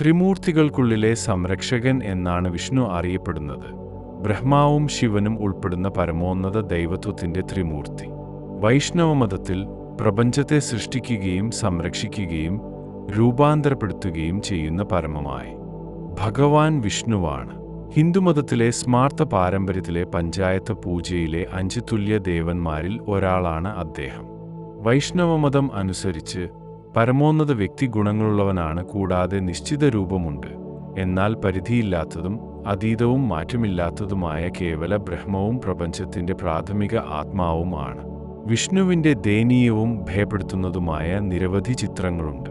ത്രിമൂർത്തികൾക്കുള്ളിലെ സംരക്ഷകൻ എന്നാണ് വിഷ്ണു അറിയപ്പെടുന്നത്. ബ്രഹ്മാവും ശിവനും ഉൾപ്പെടുന്ന പരമോന്നത ദൈവത്വത്തിന്റെ ത്രിമൂർത്തി. വൈഷ്ണവമതത്തിൽ പ്രപഞ്ചത്തെ സൃഷ്ടിക്കുകയും സംരക്ഷിക്കുകയും രൂപാന്തരപ്പെടുത്തുകയും ചെയ്യുന്ന പരമമായി ഭഗവാൻ വിഷ്ണുവാണ്. ഹിന്ദുമതത്തിലെ സ്മാർത്ത പാരമ്പര്യത്തിലെ പഞ്ചായത്ത് പൂജയിലെ അഞ്ച് തുല്യ ദേവന്മാരിൽ ഒരാളാണ് അദ്ദേഹം. വൈഷ്ണവമതം അനുസരിച്ച് പരമോന്നത വ്യക്തി ഗുണങ്ങളുള്ളവനാണ് കൂടാതെ നിശ്ചിത രൂപമുണ്ട്. എന്നാൽ പരിധിയില്ലാത്തതും അതീതവും മാറ്റമില്ലാത്തതുമായ കേവല ബ്രഹ്മവും പ്രപഞ്ചത്തിന്റെ പ്രാഥമിക ആത്മാവുമാണ്. വിഷ്ണുവിന്റെ ദയനീയവും ഭയപ്പെടുത്തുന്നതുമായ നിരവധി ചിത്രങ്ങളുണ്ട്.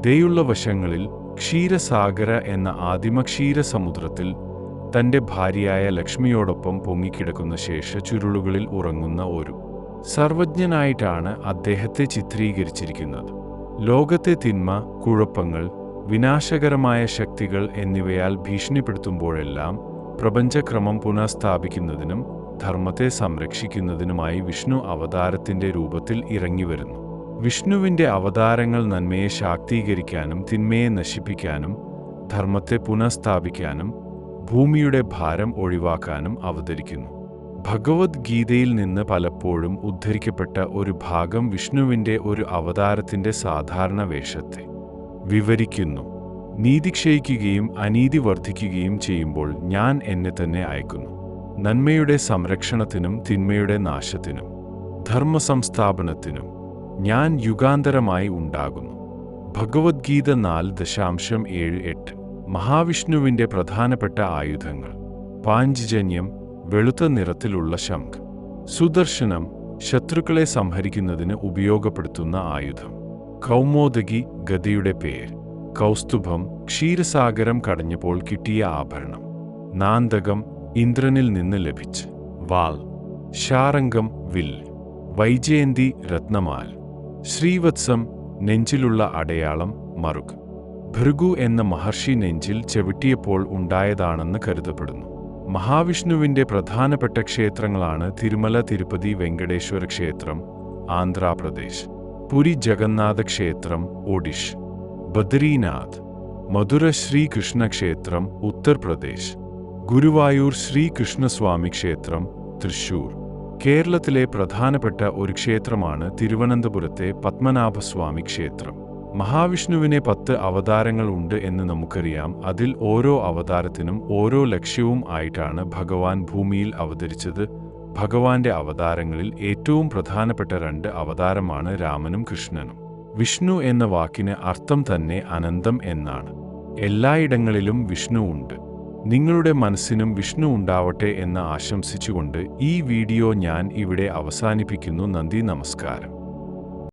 ദയുള്ള വശങ്ങളിൽ ക്ഷീരസാഗര എന്ന ആദിമ ക്ഷീരസമുദ്രത്തിൽ തന്റെ ഭാര്യയായ ലക്ഷ്മിയോടൊപ്പം പൊങ്ങിക്കിടക്കുന്ന ശേഷ ചുരുളുകളിൽ ഉറങ്ങുന്ന ഒരു സർവജ്ഞനായിട്ടാണ് അദ്ദേഹത്തെ ചിത്രീകരിച്ചിരിക്കുന്നത്. ലോകത്തെ തിന്മ കുഴപ്പങ്ങൾ വിനാശകരമായ ശക്തികൾ എന്നിവയാൽ ഭീഷണിപ്പെടുത്തുമ്പോഴെല്ലാം പ്രപഞ്ചക്രമം പുനഃസ്ഥാപിക്കുന്നതിനും ധർമ്മത്തെ സംരക്ഷിക്കുന്നതിനുമായി വിഷ്ണു അവതാരത്തിന്റെ രൂപത്തിൽ ഇറങ്ങിവരുന്നു. വിഷ്ണുവിന്റെ അവതാരങ്ങൾ നന്മയെ ശാക്തീകരിക്കാനും തിന്മയെ നശിപ്പിക്കാനും ധർമ്മത്തെ പുനഃസ്ഥാപിക്കാനും ഭൂമിയുടെ ഭാരം ഒഴിവാക്കാനും അവതരിക്കുന്നു. ഭഗവത്ഗീതയിൽ നിന്ന് പലപ്പോഴും ഉദ്ധരിക്കപ്പെട്ട ഒരു ഭാഗം വിഷ്ണുവിന്റെ ഒരു അവതാരത്തിന്റെ സാധാരണ വേഷത്തെ വിവരിക്കുന്നു. നീതി ക്ഷയിക്കുകയും അനീതി വർദ്ധിക്കുകയും ചെയ്യുമ്പോൾ ഞാൻ എന്നെ തന്നെ അയക്കുന്നു. നന്മയുടെ സംരക്ഷണത്തിനും തിന്മയുടെ നാശത്തിനും ധർമ്മ സംസ്ഥാപനത്തിനും ഞാൻ യുഗാന്തരമായി ഉണ്ടാകുന്നു. ഭഗവത്ഗീത നാല് ദശാംശം ഏഴ് എട്ട്. മഹാവിഷ്ണുവിന്റെ പ്രധാനപ്പെട്ട ആയുധങ്ങൾ. പാഞ്ചജന്യം വെളുത്ത നിറത്തിലുള്ള ശംഖ്. സുദർശനം ശത്രുക്കളെ സംഹരിക്കുന്നതിന് ഉപയോഗപ്പെടുത്തുന്ന ആയുധം. കൗമോദകി ഗതിയുടെ പേര്. കൗസ്തുഭം ക്ഷീരസാഗരം കടഞ്ഞപ്പോൾ കിട്ടിയ ആഭരണം. നാന്തകം ഇന്ദ്രനിൽ നിന്ന് ലഭിച്ച്. വാൾ. ശാരംഗം വിൽ. വൈജയന്തി രത്നമാൽ. ശ്രീവത്സം നെഞ്ചിലുള്ള അടയാളം മറുക്. ഭൃഗു എന്ന മഹർഷി നെഞ്ചിൽ ചവിട്ടിയപ്പോൾ ഉണ്ടായതാണെന്ന് കരുതപ്പെടുന്നു. മഹാവിഷ്ണുവിന്റെ പ്രധാനപ്പെട്ട ക്ഷേത്രങ്ങളാണ് തിരുമല തിരുപ്പതി വെങ്കടേശ്വര ക്ഷേത്രം ആന്ധ്രാപ്രദേശ് പുരി ജഗന്നാഥ ക്ഷേത്രം ഒഡിഷ് ബദ്രീനാഥ് മധുര ശ്രീകൃഷ്ണ ക്ഷേത്രം ഉത്തർപ്രദേശ് ഗുരുവായൂർ ശ്രീകൃഷ്ണസ്വാമി ക്ഷേത്രം തൃശൂർ കേരളത്തിലെ പ്രധാനപ്പെട്ട ഒരു ക്ഷേത്രമാണ് തിരുവനന്തപുരത്തെ പത്മനാഭസ്വാമി ക്ഷേത്രം. മഹാവിഷ്ണുവിനെ പത്ത് അവതാരങ്ങൾ ഉണ്ട് എന്ന് നമുക്കറിയാം. അതിൽ ഓരോ അവതാരത്തിനും ഓരോ ലക്ഷ്യവും ആയിട്ടാണ് ഭഗവാൻ ഭൂമിയിൽ അവതരിച്ചത്. ഭഗവാന്റെ അവതാരങ്ങളിൽ ഏറ്റവും പ്രധാനപ്പെട്ട രണ്ട് അവതാരമാണ് രാമനും കൃഷ്ണനും. വിഷ്ണു എന്ന വാക്കിന് അർത്ഥം തന്നെ അനന്തം എന്നാണ്. എല്ലായിടങ്ങളിലും വിഷ്ണു ഉണ്ട്. നിങ്ങളുടെ മനസ്സിനും വിഷ്ണു ഉണ്ടാവട്ടെ എന്ന് ആശംസിച്ചുകൊണ്ട് ഈ വീഡിയോ ഞാൻ ഇവിടെ അവസാനിപ്പിക്കുന്നു. നന്ദി നമസ്കാരം.